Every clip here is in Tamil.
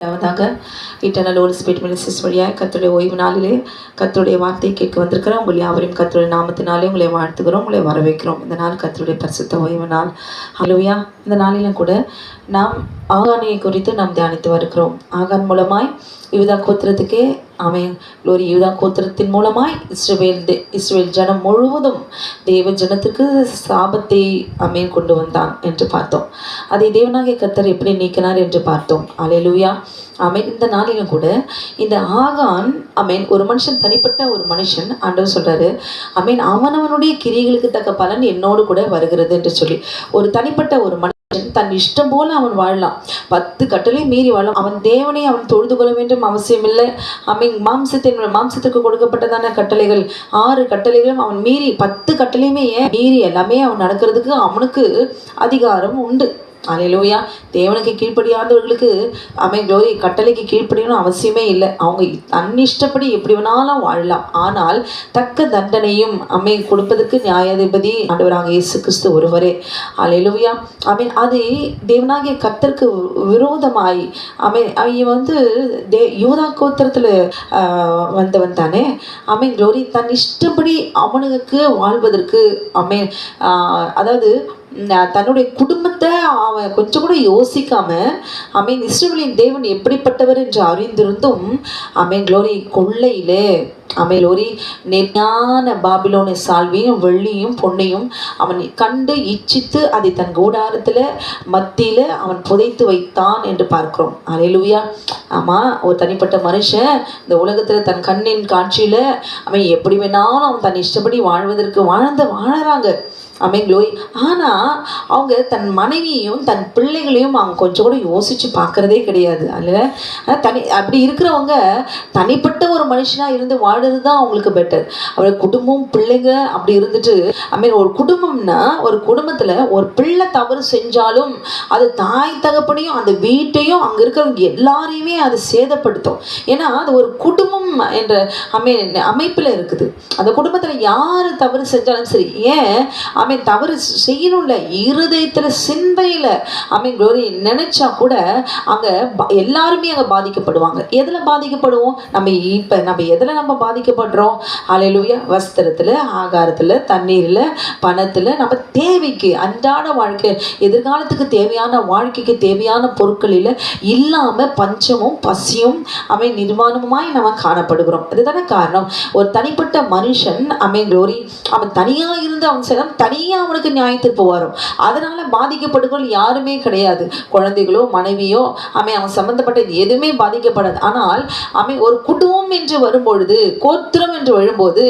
இரண்டாவதாக இட்டர்னல் ஓல் ஸ்பீட் மினிஸ்டர்ஸ் வழியாக கத்துடைய ஓய்வு நாளிலே கத்தருடைய வார்த்தையை கேட்க வந்திருக்கிறோம் உங்கள் யாவரையும் கத்தருடைய நாமத்தினாலே உங்களை வாழ்த்துகிறோம் உங்களை வரவேற்கிறோம். இந்த நாள் கத்தருடைய பரிசுத்த ஓய்வு நாள். ஹலோயா இந்த நாளிலும் கூட நாம் ஆகானியை குறித்து நாம் தியானித்து வருகிறோம். ஆகான் மூலமாய் யூதா கோத்திரத்துக்கே அவன் லோரி யூதா கோத்திரத்தின் மூலமாய் இஸ்ரேல் இஸ்ரேல் ஜனம் முழுவதும் தேவ ஜனத்துக்கு சாபத்தை அமேன் கொண்டு வந்தான் என்று பார்த்தோம். அதை தேவனாகிய கத்தர் எப்படி நீக்கினார் என்று பார்த்தோம். அலையலூயா ஆமென். இந்த நாளிலும் கூட இந்த ஆகான் அமீன் ஒரு மனுஷன் தனிப்பட்ட ஒரு மனுஷன் ஆண்டவர் சொல்கிறாரு அமீன் அவனவனுடைய கிரிகளுக்கு தக்க பலன் என்னோடு கூட வருகிறது என்று சொல்லி. ஒரு தனிப்பட்ட ஒரு மனுஷன் தன் இஷ்டம் போல அவன் வாழலாம். பத்து கட்டளையும் மீறி வாழலாம். அவன் தேவனை அவன் தொழுது கொள்ள வேண்டும் அவசியமில்லை. அமீன் மாம்சத்தின் மாம்சத்துக்கு கொடுக்கப்பட்டதான கட்டளைகள் ஆறு கட்டளைகளும் அவன் மீறி பத்து கட்டளையுமே ஏன்? மீறி எல்லாமே அவன் நடக்கிறதுக்கு அவனுக்கு அதிகாரம் உண்டு. அலையிலோயா தேவனுக்கு கீழ்ப்படியாதவர்களுக்கு அமை க்ளோரி கட்டளைக்கு கீழ்ப்படியணும் அவசியமே இல்லை. அவங்க தன் இஷ்டப்படி எப்படி வேணாலும் வாழலாம். ஆனால் தக்க தண்டனையும் அமை கொடுப்பதற்கு நியாயாதிபதி ஆண்டவராக இயேசு கிறிஸ்து ஒருவரே. அலையிலோயா அமை அது தேவனாகிய கத்தருக்கு விரோதமாய் அமை அவன் வந்து தே யூதா கோத்திரத்தில் வந்தவன் தானே. அமை க்ளோரி தன் இஷ்டப்படி அவனுக்கு வாழ்வதற்கு அமை அதாவது தன்னுடைய குடும்பத்தை அவன் கொஞ்சம் கூட யோசிக்காம அமீன் இஸ்ரவேலின் தேவன் எப்படிப்பட்டவர் என்று அறிந்திருந்தும் அமீன் க்ளோரி கொள்ளையிலே அமேல் ஒரு நெறியான பாபிலோனை சால்வியும் வெள்ளியும் பொன்னையும் அவன் கண்டு இச்சித்து அதை தன் கூடாரத்தில் மத்தியில் அவன் புதைத்து வைத்தான் என்று பார்க்கிறோம். அலையிலுயா ஆமாம் ஒரு தனிப்பட்ட மனுஷன் இந்த உலகத்தில் தன் கண்ணின் காட்சியில் அவன் எப்படி வேணாலும் அவன் தன் இஷ்டப்படி வாழ்வதற்கு வாழ்ந்த வாழறாங்க. அமைங்களோ ஆனால் அவங்க தன் மனைவியையும் தன் பிள்ளைகளையும் அவங்க கொஞ்சம் கூட யோசித்து பார்க்குறதே கிடையாது. அதில் தனி அப்படி இருக்கிறவங்க தனிப்பட்ட ஒரு மனுஷனாக இருந்து வாழுறது தான் அவங்களுக்கு பெட்டர் அவர் குடும்பம் பிள்ளைங்க அப்படி இருந்துட்டு ஐ மீன் ஒரு குடும்பம்னா ஒரு குடும்பத்தில் ஒரு பிள்ளை தவறு செஞ்சாலும் அது தாய் தகப்பனையும் அந்த வீட்டையும் அங்கே இருக்கிறவங்க எல்லாரையுமே அது சேதப்படுத்தும். ஏன்னா அது ஒரு குடும்பம் என்ற அமை அமைப்பில் இருக்குது. அந்த குடும்பத்தில் யார் தவறு செஞ்சாலும் சரி ஏன் அவன் தவறு செய்யணும்ல. இருதயத்தில் சிந்தையில் அவன் க்ளோரி நினைச்சா கூட அங்கே எல்லாருமே அங்கே பாதிக்கப்படுவாங்க. எதில் பாதிக்கப்படுவோம்? நம்ம இப்போ நம்ம எதில் நம்ம பாதிக்கப்படுறோம்? அலையிலுயா வஸ்திரத்தில் ஆகாரத்தில் தண்ணீரில் பணத்தில் நம்ம தேவைக்கு அன்றாட வாழ்க்கை எதிர்காலத்துக்கு தேவையான வாழ்க்கைக்கு தேவையான பொருட்களில் இல்லாமல் பஞ்சமும் பசியும் அவை நிர்வாணமுமாய் நம்ம காணப்படுகிறோம். அதுதானே காரணம். ஒரு தனிப்பட்ட மனுஷன் அமை க்ளோரி அவன் தனியாக இருந்து அவன் தனி தனியாக அவனுக்கு நியாயத்திற்பு வரும் அதனால பாதிக்கப்படுகள் யாருமே கிடையாது. குழந்தைகளோ மனைவியோ அவன் அவன் சம்பந்தப்பட்ட எதுவுமே பாதிக்கப்படாது. ஆனால் அவன் ஒரு குடும்பம் என்று வரும்பொழுது கோத்திரம் என்று வரும்போது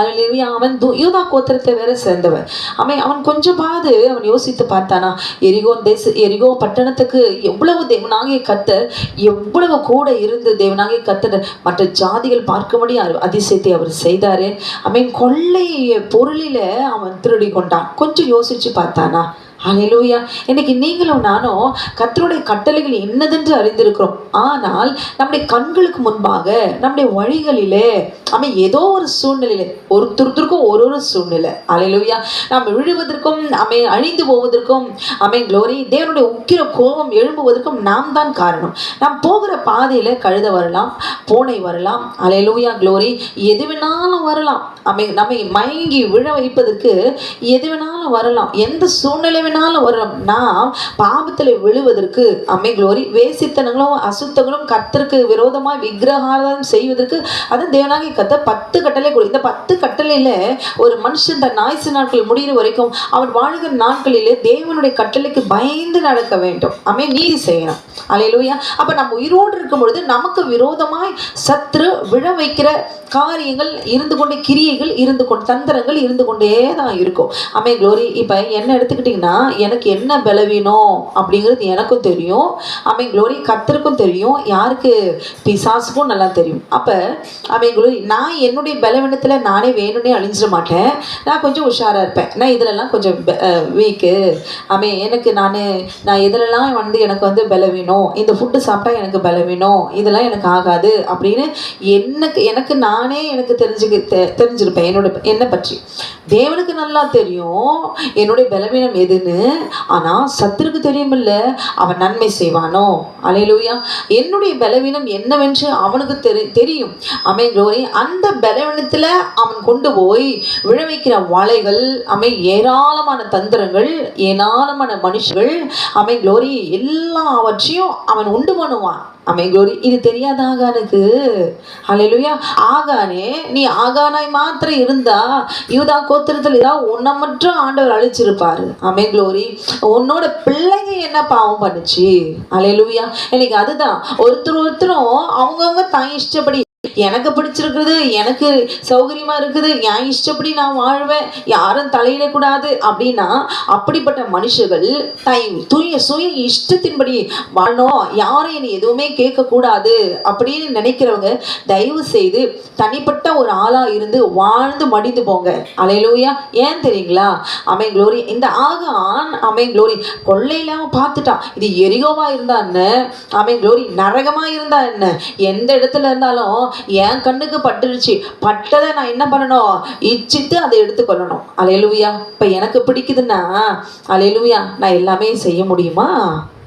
அதில் அவன் யூதா கோத்திரத்தை வேற சேர்ந்தவன். அவன் அவன் கொஞ்சம் பாது அவன் யோசித்து பார்த்தானா எரிகோ தேச எரிகோ பட்டணத்துக்கு எவ்வளவு தேவனாகிய கத்தர் எவ்வளவு கூட இருந்து தேவனாகிய கத்தர் மற்ற ஜாதிகள் பார்க்கும்படி அதிசயத்தை அவர் செய்தாரு. அவன் கொள்ளை பொருளில அவன் திருடி கொண்டான் கொஞ்சம் யோசிச்சு பார்த்தானா? அலையிலூயா இன்னைக்கு நீங்களும் நானும் கத்தருடைய கட்டளைகள் என்னதென்று அறிந்திருக்கிறோம். ஆனால் நம்முடைய கண்களுக்கு முன்பாக நம்முடைய வழிகளிலே நம்ம ஏதோ ஒரு சூழ்நிலையில ஒருத்தருத்தருக்கும் ஒரு ஒரு சூழ்நிலை. அலையிலூயா நாம் விழுவதற்கும் அமை அழிந்து போவதற்கும் அமை க்ளோரி தேவனுடைய உக்கிர கோபம் எழும்புவதற்கும் நாம் தான் காரணம். நாம் போகிற பாதையில் கழுத வரலாம் பூனை வரலாம். அலையிலூயா க்ளோரி எது வேணாலும் வரலாம். அமை நம்மை மயங்கி விழ வைப்பதற்கு எது வேணாலும் வரலாம். எந்த சூழ்நிலை வேணாலும் வரலாம் நாம் பாவத்தில் விழுவதற்கு அம்மை குளோரி வேசித்தனங்களும் அசுத்தங்களும் கத்திற்கு விரோதமாக விக்கிரகாரம் செய்வதற்கு அது தேவனாகி கத்த பத்து கட்டளை கொடு இந்த பத்து கட்டளையில ஒரு மனுஷன் தன் ஆயுசு நாட்கள் முடிகிற வரைக்கும் அவன் வாழ்கிற நாட்களிலே தேவனுடைய கட்டளைக்கு பயந்து நடக்க வேண்டும். அமை நீதி செய்யணும். அலையிலூயா. அப்போ நம்ம உயிரோடு இருக்கும் பொழுது நமக்கு விரோதமாய் சத்ரு விழ வைக்கிற காரியங்கள் இருந்து கொண்டு கிரியை கிரியைகள் இருந்து கொண்டு தந்திரங்கள் இருந்து கொண்டே தான் இருக்கும். அமை க்ளோரி இப்போ என்ன எடுத்துக்கிட்டிங்கன்னா எனக்கு என்ன பலவீனம் அப்படிங்கிறது எனக்கும் தெரியும். அமை க்ளோரி கத்தருக்கும் தெரியும். யாருக்கு? பிசாசுக்கும் நல்லா தெரியும். அப்போ அமை க்ளோரி நான் என்னுடைய பலவீனத்தில் நானே வேணும்னே அழிஞ்சிட மாட்டேன். நான் கொஞ்சம் உஷாராக இருப்பேன். நான் இதிலெல்லாம் கொஞ்சம் வீக்கு அமே எனக்கு நான் நான் இதிலெல்லாம் வந்து எனக்கு வந்து பலவீனம். இந்த ஃபுட்டு சாப்பிட்டா எனக்கு பலவீனம். இதெல்லாம் எனக்கு ஆகாது அப்படின்னு எனக்கு எனக்கு நானே எனக்கு தெரிஞ்சுக்க தெ- தெரிஞ்சிருப்பேன். என்னோட என்னை பற்றி. தேவனுக்கு நல்லா தெரியும். என்னுடைய பலவீனம் எதுன்னு. ஆனால் சத்துருக்கு தெரியுமில்ல. அவன் நன்மை செய்வானோ? அலையிலூயா. என்னுடைய பலவீனம் என்னவென்று அவனுக்கு தெரி தெரியும். அமை அந்த பலவீனத்தில் அவன் கொண்டு போய் விளைவிக்கிற வலைகள் அமை ஏராளமான தந்திரங்கள் ஏராளமான மனுஷர்கள் அமை க்ளோரி எல்லாவற்றையும் அவன் உண்டு பண்ணுவான். அமை க்ளோரி இது தெரியாத ஆகானுக்கு. அலையிலுயா. ஆகானே நீ ஆகானாய் மாத்திரம் இருந்தா யூதா கோத்திரத்தில் ஏதாவது உன்னை மட்டும் ஆண்டவர் அழிச்சிருப்பாரு. அமை க்ளோரி உன்னோட பிள்ளைங்க என்ன பாவம் பண்ணுச்சு? அலையலுவியா இன்னைக்கு அதுதான். ஒருத்தர் ஒருத்தரும் அவங்கவுங்க தான் இஷ்டப்படி எனக்கு பிடிச்சிருக்குது எனக்கு சௌகரியமா இருக்குது என் இஷ்டப்படி நான் வாழ்வேன் யாரும் தலையிடக்கூடாது அப்படின்னா அப்படிப்பட்ட மனுஷர்கள் தை தூய சுய இஷ்டத்தின்படி வாழணும் யாரும் என்னை எதுவுமே கேட்கக்கூடாது அப்படின்னு நினைக்கிறவங்க தயவு செய்து தனிப்பட்ட ஒரு ஆளா இருந்து வாழ்ந்து மடிந்து போங்க. அலையிலூயா ஏன் தெரியுங்களா? அமை க்ளோரி இந்த ஆகான் அமை க்ளோரி கொள்ளையிலாம பார்த்துட்டான் இது எரிகோவா இருந்தா என்ன? அமை க்ளோரி நரகமா இருந்தா என்ன? எந்த இடத்துல இருந்தாலும் என் கண்ணுக்கு பட்டுருச்சு. பட்டதை நான் என்ன பண்ணணும்? இச்சித்து அதை எடுத்துக்கொள்ளணும். அலையலுவியா இப்போ எனக்கு பிடிக்குதுன்னா அலையலுவியா நான் எல்லாமே செய்ய முடியுமா?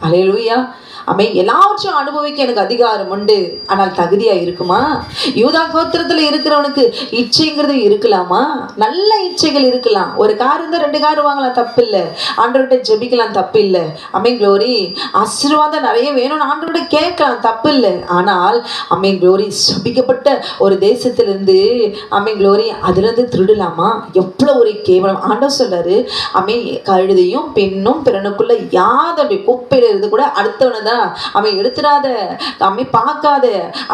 அலையலுவியா அமை எல்லாவற்றையும் அனுபவிக்க எனக்கு அதிகாரம் உண்டு. ஆனால் தகுதியாக இருக்குமா? யூதா கோத்திரத்தில் இருக்கிறவனுக்கு இச்சைங்கிறது இருக்கலாமா? நல்ல இச்சைகள் இருக்கலாம். ஒரு கார் இருந்தால் ரெண்டு கார் வாங்கலாம் தப்பு இல்லை ஆண்டவர்கிட்ட ஜெபிக்கலாம் தப்பு இல்லை அமை க்ளோரி ஆசீர்வாதம் நிறைய வேணும்னு ஆண்டவர்கிட்ட கேட்கலாம் தப்பு இல்லை ஆனால் அமை க்ளோரி சபிக்கப்பட்ட ஒரு தேசத்திலிருந்து அமை க்ளோரி அதுலேருந்து திருடலாமா? எவ்வளோ ஒரு கேவலம். ஆண்டவர் சொல்றாரு அமை கழுதையும் பெண்ணும் பிறனுக்குள்ள யாதோடைய குப்பையில இருந்து கூட அடுத்தவனை தான் அவன் எடுத்துடாத அவன் பார்க்காத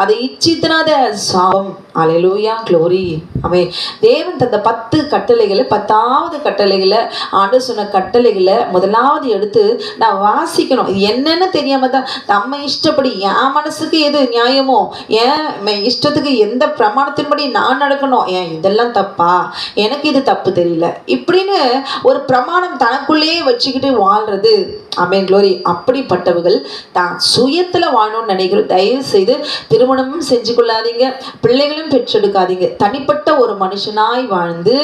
அதை இச்சித்தனாத சாபம். அலையலூயா க்ளோரி அவன் தேவன் தந்த பத்து கட்டளைகளை பத்தாவது கட்டளைகளை ஆண்டு சொன்ன கட்டளைகளை முதலாவது எடுத்து நான் வாசிக்கணும். இது என்னன்னு தெரியாம தான் நம்ம இஷ்டப்படி என் மனசுக்கு எது நியாயமோ ஏன் என் இஷ்டத்துக்கு எந்த பிரமாணத்தின்படி நான் நடக்கணும் ஏன் இதெல்லாம் தப்பா? எனக்கு இது தப்பு தெரியல. இப்படின்னு ஒரு பிரமாணம் தனக்குள்ளேயே வச்சுக்கிட்டு வாழ்றது. Amen glory. அப்படிப்பட்டவர்கள் தான் சுயத்துல வாழணும்னு நினைக்கிறோம். தயவு செய்து திருமணமும் செஞ்சு கொள்ளாதீங்க பிள்ளைகளும் பெற்றெடுக்காதீங்க. தனிப்பட்ட ஒரு மனுஷனாய் வாழ்ந்து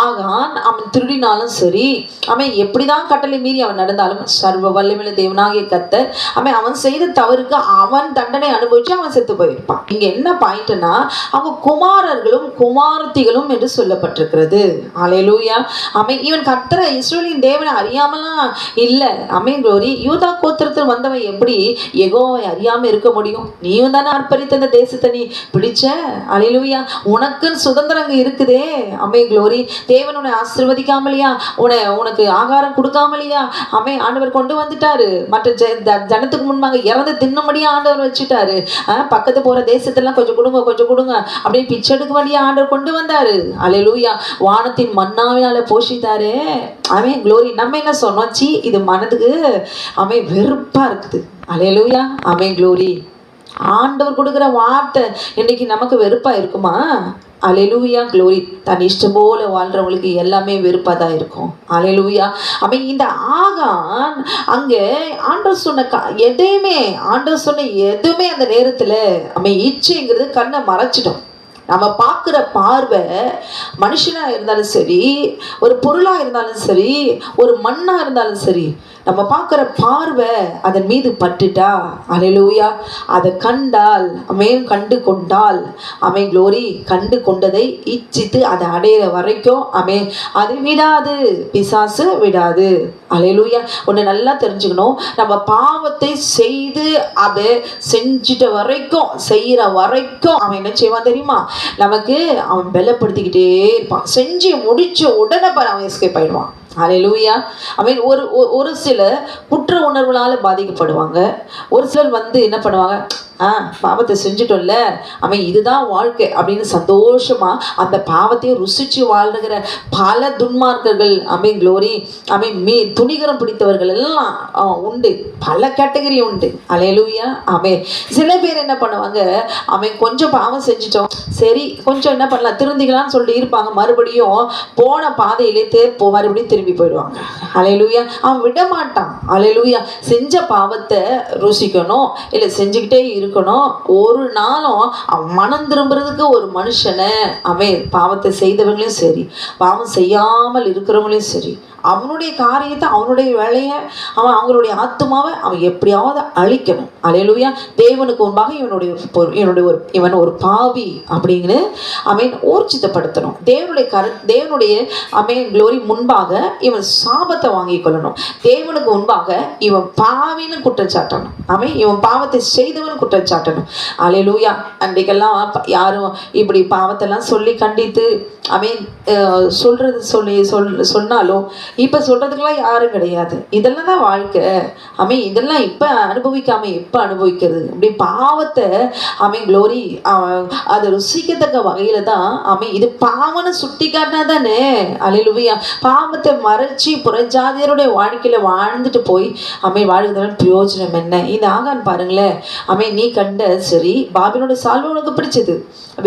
ஆகான் அவன் திருடினாலும் சரி அவன் எப்படிதான் கட்டளை மீறி அவன் நடந்தாலும் சர்வ வல்லமையுள்ள தேவனாகிய கத்த அவன் அவன் செய்த தவறுக்கு அவன் தண்டனை அனுபவிச்சு அவன் செத்து போயிருப்பான். இங்கே என்ன பாயிண்ட்னா அவங்க குமாரர்களும் குமாரத்திகளும் என்று சொல்லப்பட்டிருக்கிறது. அலையலூயா அவன் இவன் கத்துற இஸ்ரேலின் தேவனை அறியாமலாம் இல்லை. அமீன் க்ளோரி யூதா கோத்திரத்தில் வந்தவன் எப்படி எகோவை அறியாம இருக்க முடியும்? நீயும் தானே அர்ப்பணித்த இந்த தேசத்தை நீ பிடிச்ச? அழிலுவியா உனக்குன்னு சுதந்திரம் அங்க இருக்குதே. அமே க்ளோரி தேவன் உன்னை ஆசிர்வதிக்காமலையா? உன்னை உனக்கு ஆகாரம் கொடுக்காமலையா? அமே ஆண்டவர் கொண்டு வந்துட்டாரு. மற்ற ஜ த- ஜனத்துக்கு முன்பாக இறந்து தின்னும்படியா ஆண்டவர் வச்சுட்டாரு. பக்கத்து போற தேசத்தெல்லாம் கொஞ்சம் கொடுங்க கொஞ்சம் கொடுங்க. அப்படின்னு பிச்சை எடுக்க வேண்டிய ஆண்டவர் கொண்டு வந்தாரு. அலையலூயா வானத்தின் மண்ணாவினால போஷித்தாரு. அவன் க்ளோரி நம்ம என்ன சொன்னோம்? சி இது மனதுக்கு அமை வெறுப்பா இருக்குது. அலையலூயா அமை க்ளோரி ஆண்டவர் கொடுக்குற வார்த்தை இன்னைக்கு நமக்கு வெறுப்பா இருக்குமா? அலையலூயா க்ளோரி தன் இஷ்டம் போல வாழ்றவங்களுக்கு எல்லாமே வெறுப்பாக தான் இருக்கும். அலையலூயா அவன் இந்த ஆகான் அங்கே ஆண்டவர் சொன்ன க எதையுமே ஆண்டவர் சொன்ன எதுவுமே அந்த நேரத்தில் அவன் இச்சைங்கிறது கண்ணை மறைச்சிட்டோம் நம்ம பார்க்குற பார்வை மனுஷனாக இருந்தாலும் சரி ஒரு பொருளாக இருந்தாலும் சரி ஒரு மண்ணாக இருந்தாலும் சரி நம்ம பார்க்குற பார்வை அதன் மீது பட்டுட்டா? அலையலூயா அதை கண்டால் அவன் கண்டு கொண்டால் அவன் குளோரி கண்டு கொண்டதை இச்சித்து அதை அடையிற வரைக்கும் அவன் அது விடாது பிசாசு விடாது. அலையலூயா ஒன்று நல்லா தெரிஞ்சுக்கணும். நம்ம பாவத்தை செய்து அதை செஞ்சிட்ட வரைக்கும் செய்கிற வரைக்கும் அவன் என்ன செய்வான் தெரியுமா? நமக்கு அவன் பலப்படுத்திக்கிட்டே இருப்பான். செஞ்சு முடிச்ச உடனே பாரு அவன் எஸ்கேப் ஆயிடுவான். அலையலூயா அவன் ஒரு ஒ- ஒரு சில குற்ற உணர்வுகளால் பாதிக்கப்படுவாங்க. ஒரு சிலர் வந்து என்ன பண்ணுவாங்க? ஆ பாவத்தை செஞ்சுட்டோம்ல. அவன் இதுதான் வாழ்க்கை அப்படின்னு சந்தோஷமாக அந்த பாவத்தையும் ருசிச்சு வாழ்கிற பல துன்மார்க்கர்கள் அமீன் க்ளோரி அமீன் மீ துணிகரம் பிடித்தவர்கள் எல்லாம் உண்டு. பல கேட்டகரி உண்டு. அலையலூயா அவன் சில பேர் என்ன பண்ணுவாங்க அவன் கொஞ்சம் பாவம் செஞ்சிட்டோம். சரி கொஞ்சம் என்ன பண்ணலாம் திருந்திக்கலாம்னு சொல்லிட்டு இருப்பாங்க. மறுபடியும் போன பாதையிலே தே போ மறுபடியும் திரும்பி போயிடுவாங்க. அலையலூயா அவன் விட மாட்டான் அலையலூயா செஞ்ச பாவத்தை ருசிக்கணும். இல்லை செஞ்சுக்கிட்டே இரு இருக்கணும். ஒரு நாளும் அவன் மனம் திரும்புறதுக்கு ஒரு மனுஷனை அவன் பாவத்தை செய்தவங்களையும் சரி பாவம் செய்யாமல் இருக்கிறவங்களையும் சரி அவனுடைய காரியத்தை அவனுடைய வேலையை அவன் அவங்களுடைய ஆத்மாவை அவன் எப்படியாவது அழிக்கணும். அலையலுயா தேவனுக்கு முன்பாக இவனுடைய ஒரு- இவனுடைய ஒரு இவன் ஒரு பாவி அப்படின்னு அவன் ஊர்ஜிதப்படுத்தணும். தேவனுடைய கரு தேவனுடைய அவன் க்ளோரி முன்பாக இவன் சாபத்தை வாங்கி கொள்ளணும். தேவனுக்கு முன்பாக இவன் பாவின்னு குற்றச்சாட்டணும் அவன் இவன் பாவத்தை செய்தவன் குற்றச்சாட்டணும் அலையலூயா அன்றைக்கெல்லாம் யாரும் இப்படி பாவத்தெல்லாம் சொல்லி கண்டித்து அவன் அஹ், சொல்றது சொல்லி சொல் சொன்னாலும் இப்போ சொல்றதுக்கெல்லாம் யாரும் கிடையாது. இதெல்லாம் தான் வாழ்க்கை. அவன் இதெல்லாம் இப்போ அனுபவிக்காம எப்போ அனுபவிக்கிறது? இப்படி பாவத்தை அவன் க்ளோரி அதை ருசிக்கத்தக்க வகையில் தான் அவன் இது பாவனை சுட்டி காட்டினா தானே? அலையிலுவையா பாவத்தை மறைச்சி புறஜாதியருடைய வாழ்க்கையில வாழ்ந்துட்டு போய் அவன் வாழ்கிறதுனால பிரயோஜனம் என்ன? இது ஆகான் பாருங்களேன். அவன் நீ கண்ட சரி பாபினோட சால்வை உனக்கு பிடிச்சது.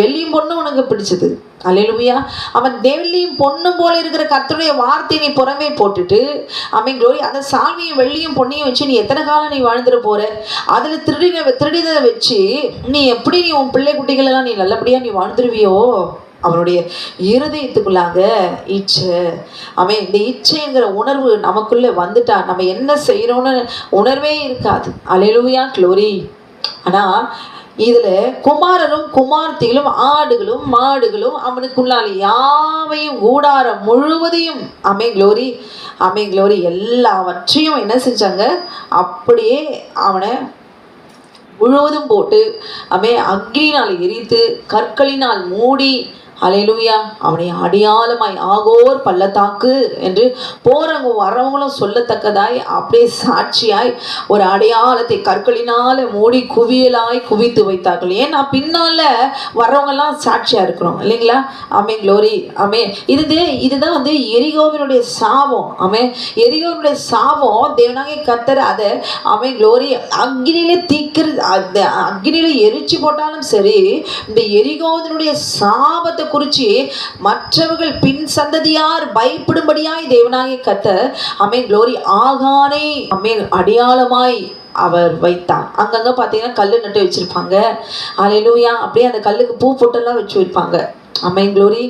வெள்ளியும் பொண்ணும் உனக்கு பிடிச்சது. அலையிலுவையா அவன் வெள்ளியும் பொண்ணும் போல இருக்கிற கர்த்தருடைய வார்த்தை நீ புறமே போட்டுட்டு அமை க்ளோரி அந்த சால்வையும் வெள்ளியும் பொண்ணையும் வச்சு நீ எத்தனை காலம் நீ வாழ்ந்துட போற? அதுல திருடின திருடினதை வச்சு நீ எப்படி நீ உன் பிள்ளை குட்டிகளெல்லாம் நீ நல்லபடியா நீ வாழ்ந்துருவியோ? அவனுடைய இருதயத்துக்குள்ளாங்க இச்சை. அவன் இந்த இச்சைங்கிற உணர்வு நமக்குள்ளே வந்துட்டா நம்ம என்ன செய்யறோம்னு உணர்வே இருக்காது. அலையிலுவையா க்ளோரி ஆனால் இதுல குமாரரும் குமார்த்திகளும் ஆடுகளும் மாடுகளும் அவனுக்குள்ளால் யாவையும் கூடாரம் முழுவதையும் அமை க்ளோரி அமை க்ளோரி எல்லாவற்றையும் என்ன செஞ்சாங்க? அப்படியே அவனை முழுவதும் போட்டு அமே அக்னினால் எரித்து கற்களினால் மூடி அலையிலுயா அவனை அடையாளமாய் ஆகோர் பள்ளத்தாக்கு என்று போறவங்க வரவங்களும் சொல்லத்தக்கதாய் அப்படியே சாட்சியாய் ஒரு அடையாளத்தை கற்களினால மூடி குவியலாய் குவித்து வைத்தார்கள். ஏன்னா பின்னால வர்றவங்கெல்லாம் சாட்சியா இருக்கிறோம் இல்லைங்களா? அமே க்ளோரி அமே இது இதுதான் வந்து எரிகோவினுடைய சாபம். அமே எரிகோவினுடைய சாபம் தேவனாகிய கத்தர் அதை அமே க்ளோரி அக்னியில தீக்கிறது அந்த அக்னியில எரிச்சு போட்டாலும் சரி இந்த எரிகோவினுடைய சாபத்தை குறித்து மற்றவர்கள் பின் சந்ததியார் பயப்படும்படியாய் தேவனாகிய கத்தர் அமேன் க்ளோரி ஆகானே அமேன் அடையாளமாய் அவர் வைத்தார். அங்கங்க பார்த்தீங்கன்னா கல் நட்டு வச்சுருப்பாங்க. அலையிலூயா அப்படியே அந்த கல்லுக்கு பூ போட்டெல்லாம் வச்சு வைப்பாங்க. Amen glory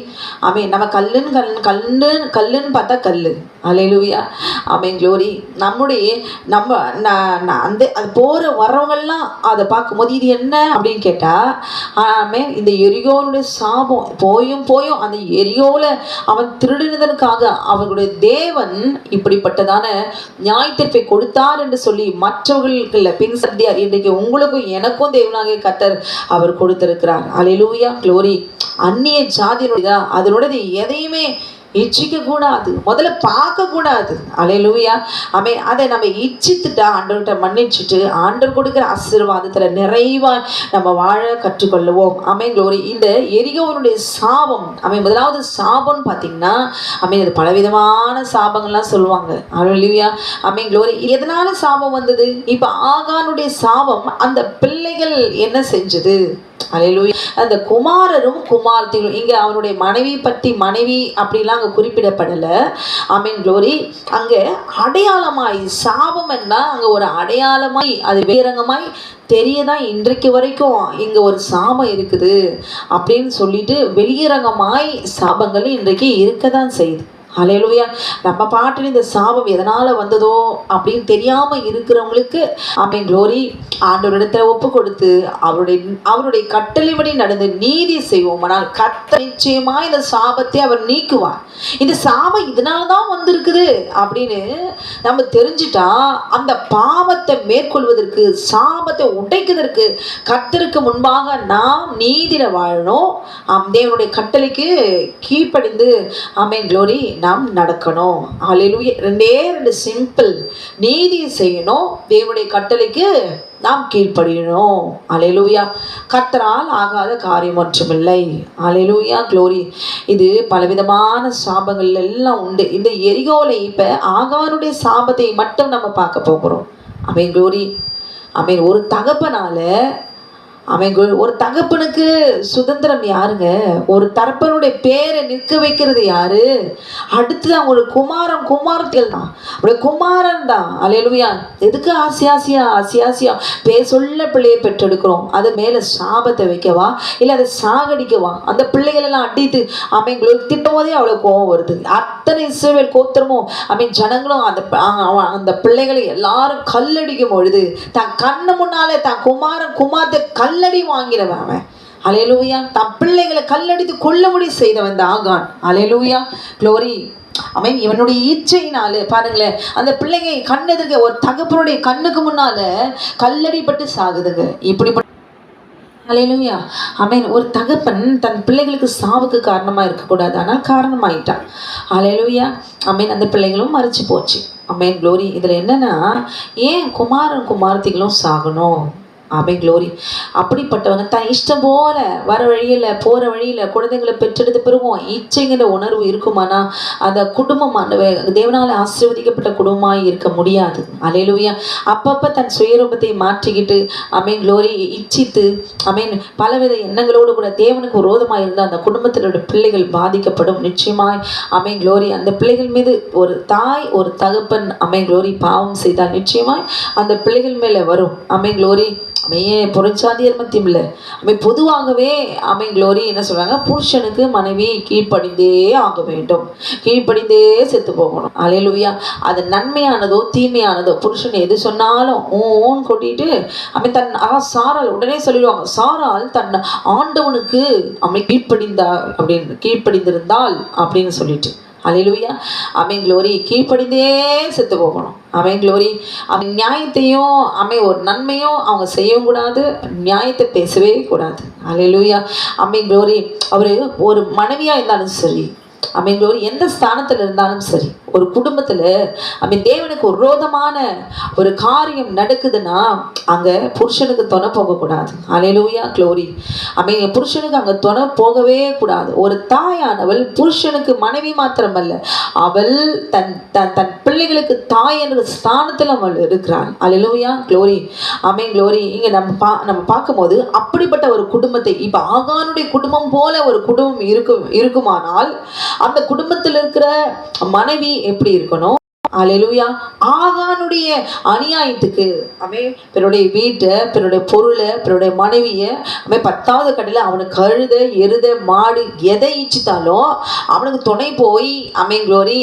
amen. நம்ம கல்லுன்னு கல் கல்லுன்னு கல்லுன்னு பார்த்தா கல் அலையிலூயா அமேன் க்ளோரி நம்முடைய நம்ம நான் அந்த அது போகிற வர்றவங்கெல்லாம் அதை பார்க்கும்போது இது என்ன அப்படின்னு கேட்டால் ஆமே இந்த எரியோனுடைய சாபம் போயும் போயும் அந்த எரியோவில் அவன் திருடினதற்காக அவர்களுடைய தேவன் இப்படிப்பட்டதான நியாயத்தீர்ப்பை கொடுத்தார் என்று சொல்லி மற்றவர்களுக்கு பின் சத்தியார் இன்றைக்கு உங்களுக்கும் எனக்கும் தேவனாகிய கத்தர் அவர் கொடுத்திருக்கிறார். அலையிலூயா க்ளோரி அந்நிய ஜாதியினுடைய அதனுடைய எதையுமே இச்சிக்க கூடாது முதல்ல பார்க்கக்கூடாது. அலையிலுவையா அமே அதை நம்ம இச்சித்துட்டா ஆண்டவர்கிட்ட மன்னிச்சுட்டு ஆண்டவர் கொடுக்குற ஆசீர்வாதத்தில் நிறைவா நம்ம வாழ கற்றுக்கொள்ளுவோம். அமேன் ஒரு இந்த எரிகோவனுடைய சாபம் அமை முதலாவது சாபம்னு பார்த்தீங்கன்னா அமை அது பலவிதமான சாபங்கள்லாம் சொல்லுவாங்க. அலையிலுவையா அமேன் க்ளோரி எதனால சாபம் வந்தது? இப்போ ஆகானுடைய சாபம் அந்த பிள்ளைகள் என்ன செஞ்சது? அலையிலுயா அந்த குமாரரும் குமார்த்திகளும் இங்கே அவனுடைய மனைவி பற்றி மனைவி அப்படிலாம் அங்கே குறிப்பிடப்படலை. அமீன் க்ளோரி அங்கே அடையாளமாய் சாபம் என்ன? அங்கே ஒரு அடையாளமாய் அது வேரங்கமாய் தெரியதான் இன்றைக்கு வரைக்கும் இங்கே ஒரு சாபம் இருக்குது அப்படின்னு சொல்லிட்டு வெளியரங்கமாய் சாபங்கள் இன்றைக்கு இருக்க தான் செய்யுது அலையலுவையா நம்ம பாட்டில் இந்த சாபம் எதனால் வந்ததோ அப்படின்னு தெரியாமல் இருக்கிறவங்களுக்கு அவன் க்ளோரி ஆண்டோரிடத்தில் ஒப்பு கொடுத்து அவருடைய அவருடைய கட்டளைப்படி நடந்து நீதி செய்வோம் ஆனால் கத்த நிச்சயமாக இந்த சாபத்தை அவர் நீக்குவார். இந்த சாபம் இதனால தான் வந்திருக்குது அப்படின்னு நம்ம தெரிஞ்சிட்டா அந்த பாவத்தை மேற்கொள்வதற்கு சாபத்தை உடைக்கிறதற்கு கத்தருக்கு முன்பாக நாம் நீதியில் வாழணும். ஆம் தேவனுடைய கட்டளைக்கு கீழ்ப்படிந்து ஆமென் க்ளோரி நாம் நடக்கணும். அலையிலுய ரெண்டே ரெண்டு சிம்பிள் நீதி செய்யணும். தேவனுடைய கட்டளைக்கு நாம் கீழ்ப்படியணும். அலையலூயா கத்தரால் ஆகாத காரியம் ஒன்றுமில்லை. அலையலூயா க்ளோரி இது பலவிதமான சாபங்கள் எல்லாம் உண்டு. இந்த எரிகோலை இப்போ ஆகாருடைய சாபத்தை மட்டும் நம்ம பார்க்க போகிறோம். அமீன் க்ளோரி அமீன் ஒரு தகப்பனால் அவன் ஒரு தகப்பனுக்கு சுதந்திரம் யாருங்க? ஒரு தரப்பனுடைய பேரை நிற்க வைக்கிறது யாரு? அடுத்தது அவங்களுக்கு குமாரம் குமாரத்தில் தான். அப்படியே குமாரன் தான். அலையலுவியா எதுக்கு ஆசியாசியா ஆசியாசியா பே பேர் சொல்ல பிள்ளையை பெற்றெடுக்கிறோம். அது மேலே சாபத்தை வைக்கவா? இல்லை அதை சாகடிக்கவா? அந்த பிள்ளைகளெல்லாம் அடித்து அவங்களுக்கு திட்டும் போதே அவ்வளோ கோபம் வருது. அத்தனை இஸ்ரவேல் கோத்திரமும் அவன் ஜனங்களும் அந்த அந்த பிள்ளைகளை எல்லாரும் கல்லடிக்கும் பொழுது தன் கண்ணு முன்னாலே தன் குமாரன் குமாரத்தை கல் கல்லடி வாங்கிறவன் அவன். அலையலூயா தன் பிள்ளைகளை கல்லடித்து கொல்ல முடிவு செய்தவன் தான் ஆகான். அலையலூயா குளோரி அவன் இவனுடைய இச்சையினால பாருங்களேன் அந்த பிள்ளைங்க கண்ணெதுக்கு ஒரு தகப்பனுடைய கண்ணுக்கு முன்னால கல்லடிப்பட்டு சாகுதுங்க. இப்படிப்பட்ட அலையிலுயா அமேன் ஒரு தகப்பன் தன் பிள்ளைகளுக்கு சாவுக்கு காரணமாக இருக்கக்கூடாது. ஆனால் காரணமாயிட்டான். அலையிலுயா அமேன் அந்த பிள்ளைகளும் மறைச்சு போச்சு. அமேன் க்ளோரி இதில் என்னென்னா ஏன் குமாரன் குமாரத்திகளும் சாகணும்? ஆமே க்ளோரி அப்படிப்பட்டவங்க தான் இஷ்டம் போல வர வழியில் போகிற வழியில் குழந்தைங்களை பெற்றெடுத்து பெறுவோம். இச்சைங்கிற உணர்வு இருக்குமானா அந்த குடும்பம் தேவனால் ஆசீர்வதிக்கப்பட்ட குடும்பமாக இருக்க முடியாது. அலையிலுவையா அப்பப்போ தன் சுயரூபத்தை மாற்றிக்கிட்டு அமீன் க்ளோரி இச்சித்து அமீன் பலவித எண்ணங்களோடு கூட தேவனுக்கு விரோதமாக இருந்தால் அந்த குடும்பத்தினோட பிள்ளைகள் பாதிக்கப்படும். நிச்சயமாய் அமீன் க்ளோரி அந்த பிள்ளைகள் மீது ஒரு தாய் ஒரு தகப்பன் அமீன் க்ளோரி பாவம் செய்தால் நிச்சயமாய் அந்த பிள்ளைகள் மேலே வரும். அமீன் க்ளோரி அமையே புறச்சாதியர் மத்தியம் இல்லை. அமை பொதுவாகவே அமை க்ளோரி என்ன சொல்கிறாங்க புருஷனுக்கு மனைவி கீழ்ப்படிந்தே ஆக வேண்டும். கீழ்ப்படிந்தே செத்து போகணும். அலையலுவியா அது நன்மையானதோ தீமையானதோ புருஷன் எது சொன்னாலும் ஓன் கொட்டிட்டு அமை தன் ஆ சாரால் உடனே சொல்லிடுவாங்க. சாரால் தன் ஆண்டவனுக்கு அமை கீழ்ப்படிந்தா அப்படின்னு கீழ்ப்படிந்திருந்தால் அப்படின்னு சொல்லிட்டு. அலையலுவியா அவன் க்ளோரி கீழ்ப்படிந்தே செத்து போகணும். அவன் க்ளோரி அவன் நியாயத்தையும் அவன் ஒரு நன்மையும் அவங்க செய்யவும் கூடாது நியாயத்தை பேசவே கூடாது. அலையிலூயா அவன் க்ளோரி அவர் ஒரு மனைவியாக இருந்தாலும் சரி அவங்களோட எந்த ஸ்தானத்தில் இருந்தாலும் சரி ஒரு குடும்பத்தில் அவன் தேவனுக்கு ஒரு ரோதமான ஒரு காரியம் நடக்குதுன்னா அங்கே புருஷனுக்கு துணை போகக்கூடாது. அலையிலூயா க்ளோரி அமை புருஷனுக்கு அங்கே துணை போகவே கூடாது. ஒரு தாயானவள் புருஷனுக்கு மனைவி மாத்திரமல்ல அவள் தன் தன் தன் பிள்ளைகளுக்கு தாய் என்ற ஸ்தானத்தில் அவள் இருக்கிறாள். அலையிலூயா க்ளோரி அமை க்ளோரி இங்கே நம்ம பா நம்ம பார்க்கும்போது அப்படிப்பட்ட ஒரு குடும்பத்தை இப்போ ஆகானுடைய குடும்பம் போல ஒரு குடும்பம் இருக்கும் இருக்குமானால் அந்த குடும்பத்தில் இருக்கிற மனைவி எப்படி இருக்கணும்? அலையிலுயா ஆகானுடைய அநியாயத்துக்கு அவன் பிறருடைய வீட்டை பிறருடைய பொருளை பிறருடைய மனைவியை அவன் பத்தாவது கடையில் அவனுக்கு கழுத எருத மாடு எதை இச்சித்தாலும் அவனுக்கு துணை போய் அமீன் க்ளோரி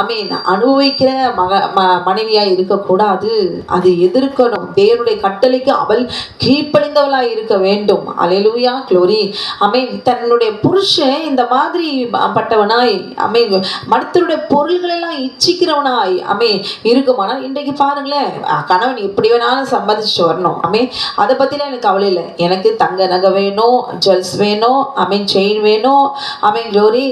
அமீன் அனுபவிக்கிற மக ம மனைவியாக இருக்கக்கூடாது. அது எதிர்க்கணும். தேவனுடைய கட்டளைக்கு அவள் கீழ்ப்படைந்தவளாக இருக்க வேண்டும். அலையிலுயா க்ளோரி அமீன் தன்னுடைய புருஷன் இந்த மாதிரி பட்டவனாய் அமீன் மனத்தினுடைய பொருள்களெல்லாம் இச்சிக்கிறவனாய் தாய் அமே இருக்குமானால் இன்றைக்கு பாருங்களேன் கணவன் எப்படி வேணாலும் சம்பாதிச்சுட்டு வரணும். அமே அதை பற்றிலாம் எனக்கு கவலை இல்லை. எனக்கு தங்க நகை வேணும் ஜுவல்ஸ் வேணும் அமீன் செயின் வேணும் அமீன் ஜோரி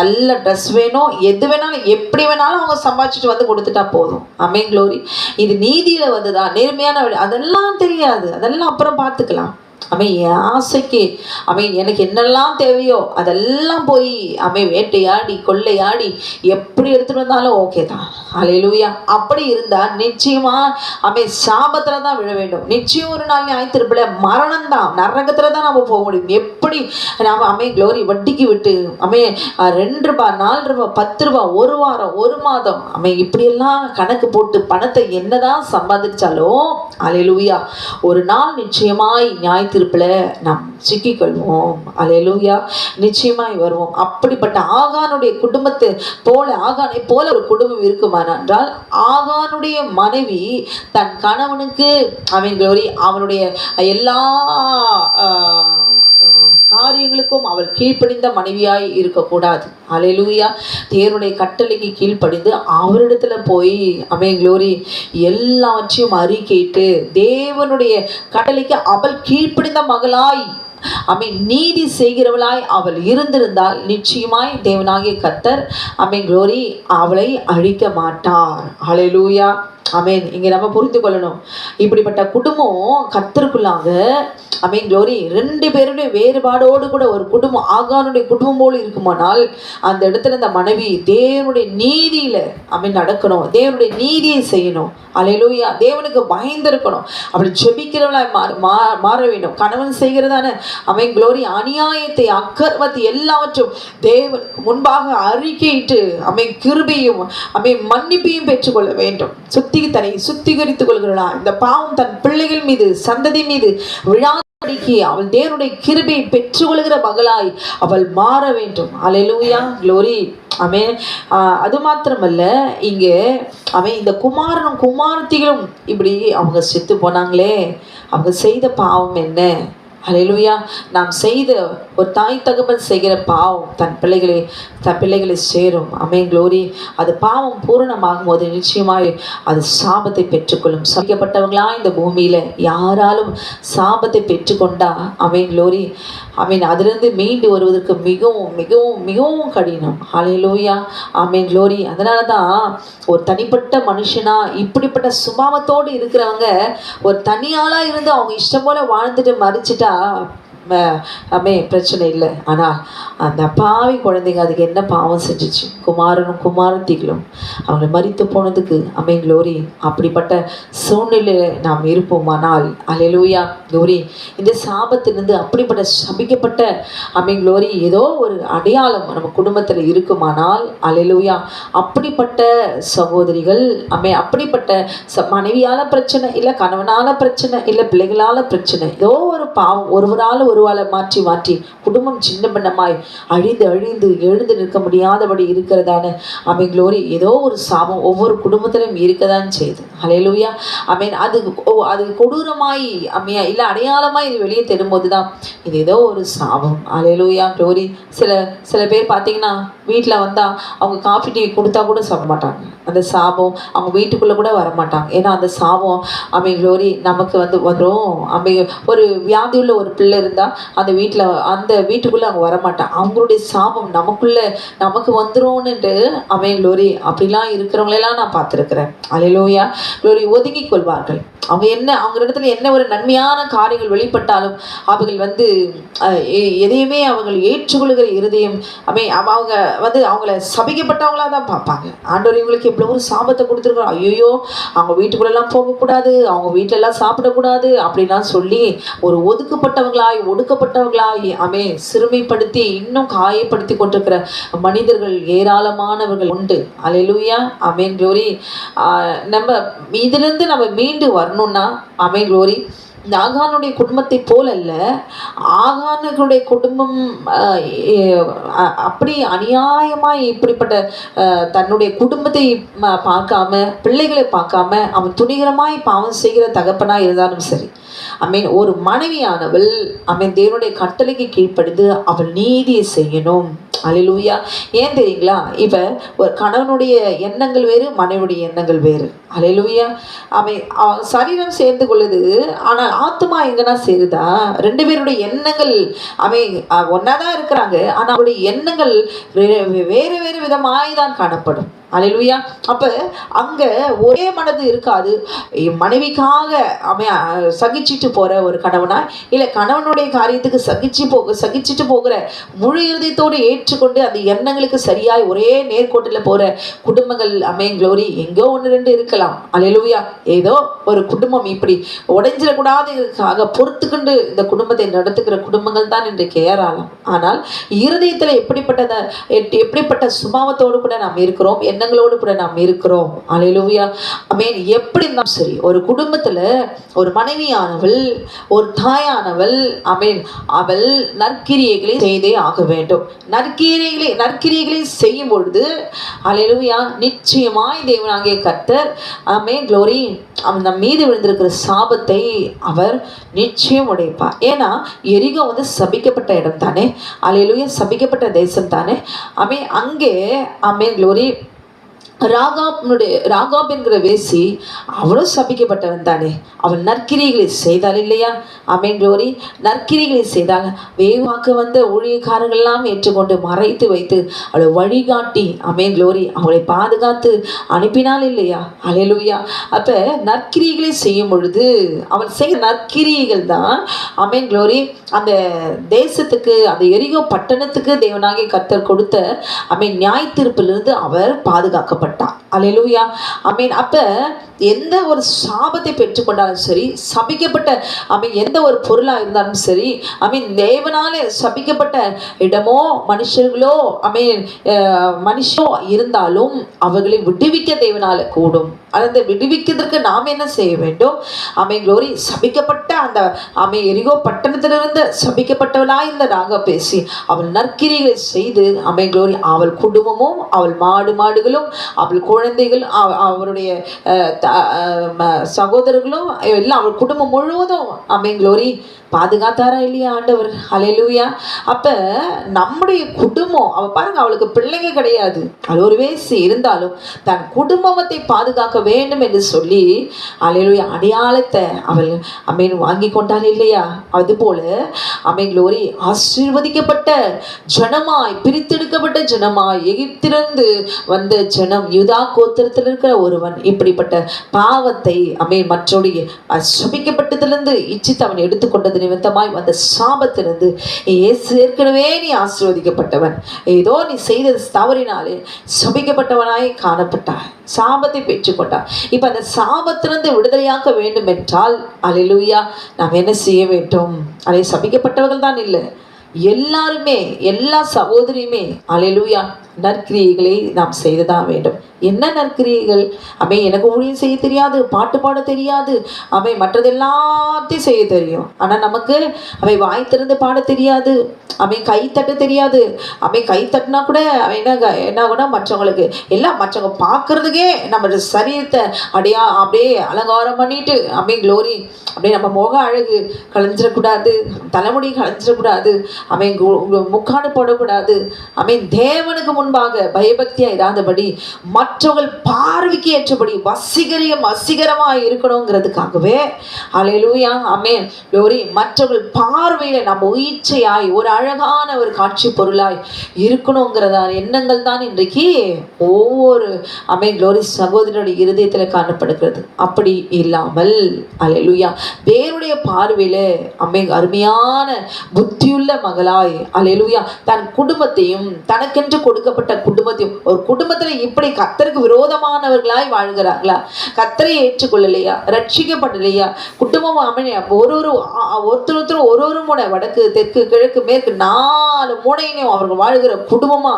நல்ல ட்ரெஸ் வேணும். எது வேணாலும் எப்படி வேணாலும் அவங்க சம்பாதிச்சுட்டு வந்து கொடுத்துட்டா போதும். அமீன் க்ளோரி இது நீதியில் வந்துதான். நேர்மையான அதெல்லாம் தெரியாது. அதெல்லாம் அப்புறம் பார்த்துக்கலாம். அவன் என் ஆசைக்கு அவன் எனக்கு என்னெல்லாம் தேவையோ அதெல்லாம் போய் அவன் வேட்டையாடி கொள்ளையாடி எப்படி எடுத்துட்டு வந்தாலும் ஓகே தான். அலையிலுயா அப்படி இருந்தால் நிச்சயமாக அவன் சாபத்தில் தான் விழ வேண்டும். நிச்சயம் ஒரு நாள் ஞாயிற்றுப்பில் மரணம் தான். நரகத்தில் தான் நம்ம போக முடியும். எப்படி நாம் அவன் க்ளோரி வட்டிக்கு விட்டு அவன் ரெண்டு ரூபா நாலு ரூபா பத்து ரூபா ஒரு வாரம் ஒரு மாதம் அமை இப்படியெல்லாம் கணக்கு போட்டு பணத்தை என்னதான் சம்பாதிச்சாலும் அலையிலுயா ஒரு நாள் நிச்சயமாய் ஞாயிற்று திருப்பில் நாம் சிக்கிக்கொள்வோம். அலையலூயா நிச்சயமாய் வருவோம். அப்படிப்பட்ட ஆகானுடைய குடும்பத்தை போல ஆகானை போல ஒரு குடும்பம் இருக்குமானால் ஆகானுடைய மனைவி தன் கணவனுக்கு அவன் அவனுடைய எல்லா காரியங்களுக்கும் அவள் கீழ்ப்படிந்த மனைவியாய் இருக்கக்கூடாது. அலையிலூயா தேவனுடைய கட்டளைக்கு கீழ்ப்படிந்து அவரிடத்துல போய் அமே க்ளோரி எல்லாவற்றையும் அறிக்கைட்டு தேவனுடைய கட்டளைக்கு அவள் கீழ்ப்படிந்த மகளாய் அமை நீதி செய்கிறவளாய் அவள் இருந்திருந்தால் நிச்சயமாய் தேவனாகிய கத்தர் அமை குளோரி அவளை அழிக்க மாட்டார். அலையலூயா அமேன் இங்கே நம்ம புரிந்து கொள்ளணும். இப்படிப்பட்ட குடும்பம் கத்தருக்குள்ளாக அமேன் க்ளோரி ரெண்டு பேருடைய வேறுபாடோடு கூட ஒரு குடும்பம் ஆகானுடைய குடும்பம் போல் இருக்குமானால் அந்த இடத்துல இந்த மனைவி தேவனுடைய நீதியில அமீன் நடக்கணும். தேவனுடைய நீதியை செய்யணும். அலையிலூயா தேவனுக்கு பயந்திருக்கணும் அப்படி ஜெபிக்கிறவளாய் மாற மா- மாற வேண்டும். கணவன் செய்கிறதான அமேன் க்ளோரி அநியாயத்தை அக்கர்மத்தை எல்லாவற்றும் தேவன் முன்பாக அறிக்கையிட்டு அமை கிருபையும் அமை மன்னிப்பையும் பெற்றுக்கொள்ள வேண்டும். சுத்தி தன்னை சுத்திகரித்துக் கொள்கிறா இந்த பாவம் தன் பிள்ளைகள் மீது சந்ததி மீது விழா அவள் தேவனுடைய கிருபையை பெற்றுக்கொள்கிற மகளாய் அவள் மாற வேண்டும். அலையலூயா க்ளோரி அவன் அது மாத்திரமல்ல இங்கே அவன் இந்த குமாரனும் குமாரத்திகளும் இப்படி அவங்க செத்து போனாங்களே. அவங்க செய்த பாவம் என்ன? ஹalleluya நாம் செய்த ஒரு தாய் தகப்பன் செய்கிற பாவம் தன் பிள்ளைகளை தன் பிள்ளைகளை சேரும். அமேன் க்ளோரி அது பாவம் பூரணமாகும் போது நிச்சயமாய் அது சாபத்தை பெற்றுக்கொள்ளும். சபிக்கப்பட்டவங்களா இந்த பூமியில் யாராலும் சாபத்தை பெற்றுக்கொண்டா அமேன் க்ளோரி அமீன் அதிலிருந்து மீண்டு வருவதற்கு மிகவும் மிகவும் மிகவும் கடினம். ஹalleluya ஆமென் க்ளோரி அதனால தான் ஒரு தனிப்பட்ட மனுஷனா இப்படிப்பட்ட சுபாவத்தோடு இருக்கிறவங்க ஒரு தனியாளாக இருந்து அவங்க இஷ்டம் போல வாழ்ந்துட்டு மறிச்சிட்டா ம- அமே பிரச்சனை இல்லை. ஆனால் அந்த பாவி குழந்தைங்க அதுக்கு என்ன பாவம் செஞ்சுச்சு? குமாரனும் குமாரத்திகளும் அவங்களை மறித்து போனதுக்கு அமே க்ளோரி அப்படிப்பட்ட சூழ்நிலையில் நாம் இருப்போமானால் அலையலூயா க்ளோரி இந்த சாபத்திலிருந்து அப்படிப்பட்ட சபிக்கப்பட்ட அமே க்ளோரி ஏதோ ஒரு அடையாளம் நம்ம குடும்பத்தில் இருக்குமானால் அலையலூயா அப்படிப்பட்ட சகோதரிகள் அமே அப்படிப்பட்ட ச மனைவியால் பிரச்சனை இல்லை கணவனால பிரச்சனை இல்லை பிள்ளைகளால் பிரச்சனை ஏதோ ஒரு பாவம் ஒருவரால் ஒரு ஒருவாளை மாற்றி மாற்றி குடும்பம் சின்ன பின்னமாய் அழிந்து அழிந்து எழுந்து நிற்க முடியாதபடி இருக்கிறதான. அமை க்ளோரி ஏதோ ஒரு சாபம் ஒவ்வொரு குடும்பத்திலும் இருக்கதான் செய்யுது அலையலூயா அமீன் அது ஓ- அது கொடூரமாய் அம்மையா இல்லை அடையாளமாய் இது வெளியே தெரும்போது தான் இது ஏதோ ஒரு சாபம். அலையலூயா க்ளோரி சில சில பேர் பார்த்தீங்கன்னா வீட்டில் வந்தால் அவங்க காஃபி டீ கொடுத்தா கூட சாப்பிட மாட்டாங்க. அந்த சாபம் அவங்க வீட்டுக்குள்ளே கூட வர மாட்டாங்க. ஏன்னா அந்த சாபம் அமை லோரி நமக்கு வந்து வரும். அமை ஒரு வியாதி உள்ள ஒரு பிள்ளை இருந்தால் அந்த வீட்டில் அந்த வீட்டுக்குள்ளே அவங்க வரமாட்டாங்க அவங்களுடைய சாபம் நமக்குள்ளே நமக்கு வந்துரும்னுட்டு அமை லோரி அப்படிலாம் இருக்கிறவங்களெல்லாம் நான் பார்த்துருக்குறேன். அலையிலோயா லோரி ஒதுங்கி கொள்வார்கள். அவங்க என்ன அவங்க இடத்துல என்ன ஒரு நன்மையான காரியங்கள் வெளிப்பட்டாலும் அவர்கள் வந்து எ- எதையுமே அவங்கள் ஏற்றுக்கொள்கிற இருதயம் அமை அவங்க வந்து அவங்கள சபிக்கப்பட்டவங்களாக தான் பார்ப்பாங்க. ஆண்டவர் இவங்களுக்கு எவ்வளோ ஒரு சாபத்தை கொடுத்துருக்கோம் ஐயோ அவங்க வீட்டுக்குள்ளெல்லாம் போகக்கூடாது அவங்க வீட்டிலலாம் சாப்பிடக்கூடாது அப்படிலாம் சொல்லி ஒரு ஒதுக்கப்பட்டவங்களாய் ஒடுக்கப்பட்டவங்களாய் அமே சிறுமைப்படுத்தி இன்னும் காயப்படுத்தி கொண்டிருக்கிற மனிதர்கள் ஏராளமானவர்கள் உண்டு. அலையிலுயா அமேன் க்ளோரி நம்ம இதிலிருந்து நம்ம மீண்டு வரணும்னா அமேன் க்ளோரி நாகானுடைய ஆகானுடைய குடும்பத்தை போல் அல்ல ஆகானுடைய குடும்பம் அப்படி அநியாயமாக இப்படிப்பட்ட தன்னுடைய குடும்பத்தை ம- பார்க்காம பிள்ளைகளை பார்க்காம அவன் துணிகரமாய் பாவம் செய்கிற தகப்பனா இருந்தாலும் சரி. ஐ மீன் ஒரு மனைவியானவள் அவன் தேவனுடைய கட்டளைக்கு கீழ்ப்படுது அவள் நீதியை செய்யணும். அலிலூயா ஏன் தெரியுங்களா? இப்போ ஒரு கணவனுடைய எண்ணங்கள் வேறு மனைவியுடைய எண்ணங்கள் வேறு. அலிலூயா அவன் சரீரம் சேர்ந்து கொள்ளுது ஆனால் ஆத்மா எங்கன்னா சேருதா? ரெண்டு பேருடைய எண்ணங்கள் அவன் ஒன்றா தான் இருக்கிறாங்க. ஆனால் அவருடைய எண்ணங்கள் வேறு வேறு விதமாய் தான் காணப்படும். அலையிலுயா. அப்போ அங்கே ஒரே மனது இருக்காது. மனைவிக்காக அமைய சகிச்சிட்டு போகிற ஒரு கணவனா? இல்லை கணவனுடைய காரியத்துக்கு சகிச்சு போக சகிச்சிட்டு போகிற முழு இருதயத்தோடு ஏற்றுக்கொண்டு அந்த எண்ணங்களுக்கு சரியாய் ஒரே நேர்கோட்டில் போகிற குடும்பங்கள் அமையங்களோரி எங்கோ ஒன்று ரெண்டு இருக்கலாம். அலையிலுயா. ஏதோ ஒரு குடும்பம் இப்படி உடைஞ்சிடக்கூடாதுக்காக பொறுத்துக்கொண்டு இந்த குடும்பத்தை நடத்துகிற குடும்பங்கள் தான் என்று ஏராளம் ஆனால் இருதயத்தில் எப்படிப்பட்டத எட்- எப்படிப்பட்ட சுபாவத்தோடு கூட நாம் இருக்கிறோம் எண்ணங்களோடு கூட நாம் இருக்கிறோம். அலையிலுவியா மீன் எப்படி இருந்தாலும் சரி ஒரு குடும்பத்தில் ஒரு மனைவியானவள் ஒரு தாயானவள் அமேன் அவள் நற்கிரியைகளை செய்தே ஆக வேண்டும். நற்கிரியைகளை நற்கிரியைகளை செய்யும் பொழுது அலையிலுவியா நிச்சயமாய் தேவனாகிய கர்த்தர் அமேன் க்ளோரி அந்த நம் மீது விழுந்திருக்கிற சாபத்தை அவர் நிச்சயம் உடைப்பார். ஏன்னா எரிகோ வந்து சபிக்கப்பட்ட இடம் தானே அலையிலுயா சபிக்கப்பட்ட தேசம் தானே அமே அங்கே அமே க்ளோரி ராகாப்னுடைய ராகாப் என்கிற வேசி அவ்வளோ சபிக்கப்பட்டவன் தானே. அவள் நற்கிரிகளை செய்தாள் இல்லையா? அமேன் நற்கிரிகளை செய்தால் வேவாக்க வந்த ஊழியக்காரர்கள்லாம் ஏற்றுக்கொண்டு மறைத்து வைத்து அவளை வழிகாட்டி அமேன் க்ளோரி அவளை பாதுகாத்து அனுப்பினாள் இல்லையா? அலையலுயா அப்போ நற்கிரிகளை செய்யும் பொழுது அவள் செய்ய நற்கிரிகள் தான் அமேன் க்ளோரி அந்த தேசத்துக்கு அந்த எரிகோ பட்டணத்துக்கு தேவனாகி கத்தர் கொடுத்த அமீன் நியாய தீர்ப்பிலிருந்து அவர் பாதுகாக்கப்பட்டார் கொல்லப்பட்டார் அலையலூயா மீன் அப்போ எந்த ஒரு சாபத்தை பெற்றுக்கொண்டாலும் சரி சபிக்கப்பட்ட மீன் எந்த ஒரு பொருளாக இருந்தாலும் சரி மீன் தேவனாலே சபிக்கப்பட்ட இடமோ மனுஷர்களோ மீன் மனுஷோ இருந்தாலும் அவர்களை விடுவிக்க தேவனால கூடும். அந்த விடுவிக்கிறதுக்கு நாம் என்ன செய்ய வேண்டும்? அமை குளோரி சபிக்கப்பட்ட அந்த அமை எரிகோ பட்டணத்திலிருந்து சபிக்கப்பட்டவளாய் இந்த ராக பேசி அவள் நற்கிரிகளை செய்து அமை குளோரி அவள் குடும்பமும் அவள் மாடு மாடுகளும் அவள் குழந்தைகள் அவ- அவருடைய த- சகோதரர்களும் எல்லாம் அவர் குடும்பம் முழுவதும் அமை க்ளோரி பாதுகாத்தாரா இல்லையா ஆண்டவர்? ஹalleluya அப்போ நம்முடைய குடும்பம் அவ பாருங்க அவளுக்கு பிள்ளைங்க கிடையாது. அது ஒரு வயசு இருந்தாலும் தன் குடும்பத்தை பாதுகாக்க வேண்டும் என்று சொல்லி ஹalleluya அடையாளத்தை அவள் அமீன் வாங்கி கொண்டாள் இல்லையா? அதுபோல அமீன் க்ளோரி ஆசீர்வதிக்கப்பட்ட ஜனமாய் பிரித்தெடுக்கப்பட்ட ஜனமாய் எகிப்திலிருந்து வந்த ஜனம் யுதா கோத்திரத்தில் இருக்கிற ஒருவன் இப்படிப்பட்ட பாவத்தை அமே மற்றோடைய சபிக்கப்பட்டதிலிருந்து இச்சித்து அவன் எடுத்துக்கொண்டது நிமித்தமாய் வந்த சாபத்திலிருந்து இயேசு ஏற்கனவே நீ ஆசீர்வதிக்கப்பட்டவன். ஏதோ நீ செய்தது தவறினாலே சபிக்கப்பட்டவனாய் காணப்பட்டாய். சாபத்தை பெற்றுக்கொண்டார் இப்போ அந்த சாபத்திலிருந்து விடுதலையாக்க வேண்டும் என்றால் அலையிலுயா நாம் என்ன செய்ய வேண்டும்? அதை சபிக்கப்பட்டவர்கள் தான் இல்லை. எல்லாருமே எல்லா சகோதரியுமே அலையிலுயா நற்கிரியைகளை நாம் செய்துதான் வேண்டும். என்ன நற்கிரியைகள்? அவை எனக்கு ஊழியம் செய்ய தெரியாது பாட்டு பாட தெரியாது. அவை மற்றது எல்லாத்தையும் செய்ய தெரியும். ஆனால் நமக்கு அவை வாய் திறந்து பாட தெரியாது. அவை கை தட்ட தெரியாது. அவை கை தட்டினா கூட அவன் என்ன என்ன ஆகுனா மற்றவங்களுக்கு எல்லாம் மற்றவங்க பார்க்கறதுக்கே நம்ம சரீரத்தை அப்படியா அப்படியே அலங்காரம் பண்ணிட்டு அப்படியே க்ளோரி அப்படியே நம்ம முக அழகு கலைஞ்சிடக்கூடாது தலைமுடி கலைஞ்சிடக்கூடாது. அவன் முக்காடு போடக்கூடாது. அவன் தேவனுக்கு முன்பாக பயபக்தியாக இராதபடி மற்றவர்கள் பார்வைக்கு ஏற்றபடி வசீகரியம் வசீகரமாக இருக்கணுங்கிறதுக்காகவே அலையிலூயா அமேன். லோரி மற்றவர்கள் பார்வையில் நம்ம உயிர்ச்சையாய் ஒரு அழகான ஒரு காட்சி பொருளாய் இருக்கணுங்கிறதான எண்ணங்கள் தான் இன்றைக்கு ஒவ்வொரு அமேன் க்ளோரி சகோதரனுடைய இருதயத்தில் காணப்படுகிறது. அப்படி இல்லாமல் அலையலுயா வேறுடைய பார்வையில் அமே அருமையான புத்தியுள்ள மகளாய் அலையலுவியா தன் குடும்பத்தையும் தனக்கென்று கொடுக்கப்பட்ட குடும்பத்தையும் ஒரு குடும்பத்தில் இப்படி கத்தருக்கு விரோதமானவர்களாய் வாழ்கிறார்களா? கத்தரை ஏற்றுக்கொள்ளலையா? ரட்சிக்கப்படலையா குடும்பம் அமைய ஒரு ஒரு ஒருத்தர் ஒருத்தர் ஒரு ஒரு முனை வடக்கு தெற்கு கிழக்கு மேற்கு நாலு மூனையினையும் அவர்கள் வாழ்கிற குடும்பமா?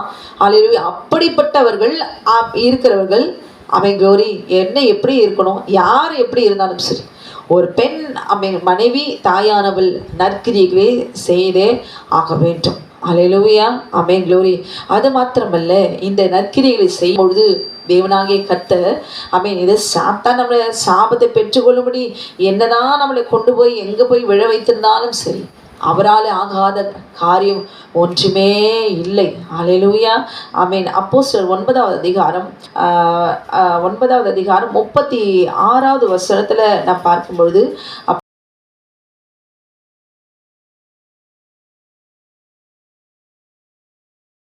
அலையலுயா அப்படிப்பட்டவர்கள் இருக்கிறவர்கள் அவன் க்ளோரி என்ன எப்படி இருக்கணும்? யார் எப்படி இருந்தாலும் சரி. ஒரு பெண் அமை மனைவி தாயானவள் நற்கிரிகளை செய்தே ஆக வேண்டும். அலையலுவியா அமே க்ளோரி அது மாத்திரமல்ல இந்த நற்கிரிகளை செய்யும் பொழுது தேவனாகிய கத்த அமீன் இதை சாத்தா நம்மளை சாபத்தை பெற்றுக்கொள்ளும்படி என்னதான் நம்மளை கொண்டு போய் எங்கே போய் விழ வைத்திருந்தாலும் சரி அவரால் ஆகாத காரியம் ஒன்றுமே இல்லை. அலைலுவியா ஐ மீன் அப்போ ஒன்பதாவது அதிகாரம் ஆஹ், ஆஹ், ஒன்பதாவது அதிகாரம் முப்பத்தி ஆறாவது வசனத்தில் நான் பார்க்கும்பொழுது